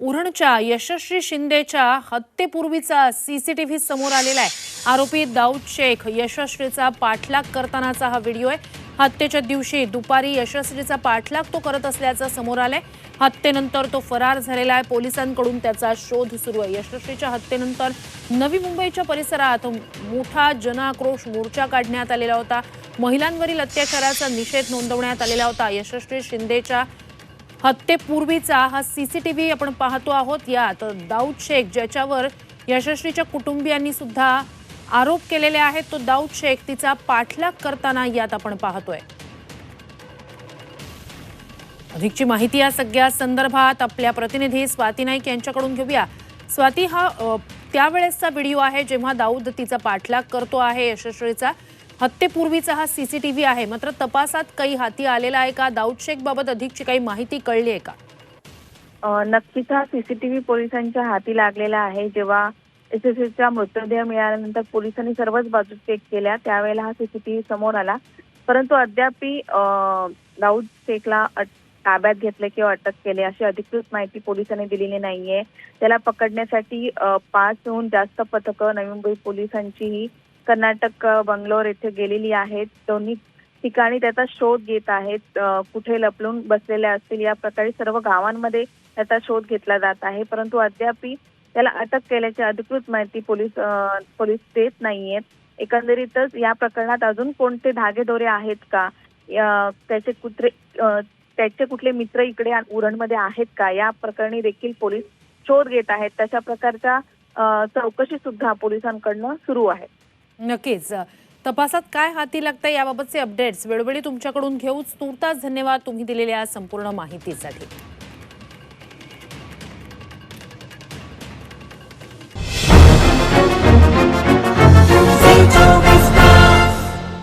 उरणच्या यशस्वी शिंदेच्या हत्येपूर्वीचा सीसीटीव्ही समोर आलेला आहे. आरोपी दाऊद शेख यशस्वीचा पाठलाग करतानाचा हा व्हिडिओ आहे. हत्येच्या दिवशी दुपारी यशस्वीचा पाठलाग तो करत असल्याचं समोर आलंय. हत्येनंतर तो फरार झालेला आहे. पोलिसांकडून त्याचा शोध सुरू आहे. यशस्वीच्या हत्येनंतर नवी मुंबईच्या परिसरात मोठा जनआक्रोश मोर्चा काढण्यात आलेला होता. महिलांवरील अत्याचाराचा निषेध नोंदवण्यात आलेला होता. यशस्वी शिंदेच्या हत्येपूर्वीचा हा सीसीटीव्ही आपण पाहतो आहोत. यात दाऊद शेख ज्याच्यावर यशस्वीच्या कुटुंबियांनी सुद्धा आरोप केलेले आहेत तो दाऊद शेख तिचा पाठलाग करताना यात आपण पाहतोय. अधिकची माहिती या सगळ्या संदर्भात आपल्या प्रतिनिधी स्वाती नाईक यांच्याकडून घेऊया. स्वाती हा त्यावेळेसचा व्हिडिओ आहे जेव्हा दाऊद तिचा पाठलाग करतो आहे यशस्वीचा. हत्येपूर्वीचा हा सीसीटीव्ही आहे. मात्र तपासात काही हाती आलेला आहे का? दाऊद शेख बाबत अधिकची काही माहिती कळली आहे का? नक्कीच हा सीसीटीव्ही पोलिसांच्या हाती लागलेला आहे. जेव्हा एस एस चा मृतदेह मिळाल्यानंतर पोलिसांनी सर्वच बाजू चेक केल्या. त्यावेळेला हा सीसीटीव्ही समोर आला. परंतु अद्यापी दाऊद शेखला अट- ताब्यात घेतले किंवा अटक केले अशी अधिकृत माहिती पोलिसांनी दिलेली नाहीये. त्याला पकडण्यासाठी पाचहून जास्त पथकं नवी मुंबई पोलिसांचीही कर्नाटक बंगलोर येथे गेलेली आहेत. दोन्ही ठिकाणी त्याचा शोध घेत आहेत. कुठे लपलून बसलेल्या असतील या प्रकारे सर्व गावांमध्ये त्याचा शोध घेतला जात आहे. परंतु अद्यापी त्याला अटक केल्याची अधिकृत माहिती पोलीस पोलीस देत नाहीयेत. एकंदरीतच या प्रकरणात अजून कोणते धागेदोरे आहेत का? त्याचे कुत्रे त्याचे कुठले मित्र इकडे उरणमध्ये आहेत का? या प्रकरणी देखील पोलीस शोध घेत आहेत. तशा प्रकारच्या चौकशी सुद्धा पोलिसांकडनं सुरू आहे नक्कीच. तपासात काय हाती लागतं याबाबतचे अपडेट्स वेळोवेळी तुमच्याकडून घेऊच तुर्तास धन्यवाद तुम्ही दिलेल्या संपूर्ण माहितीसाठी.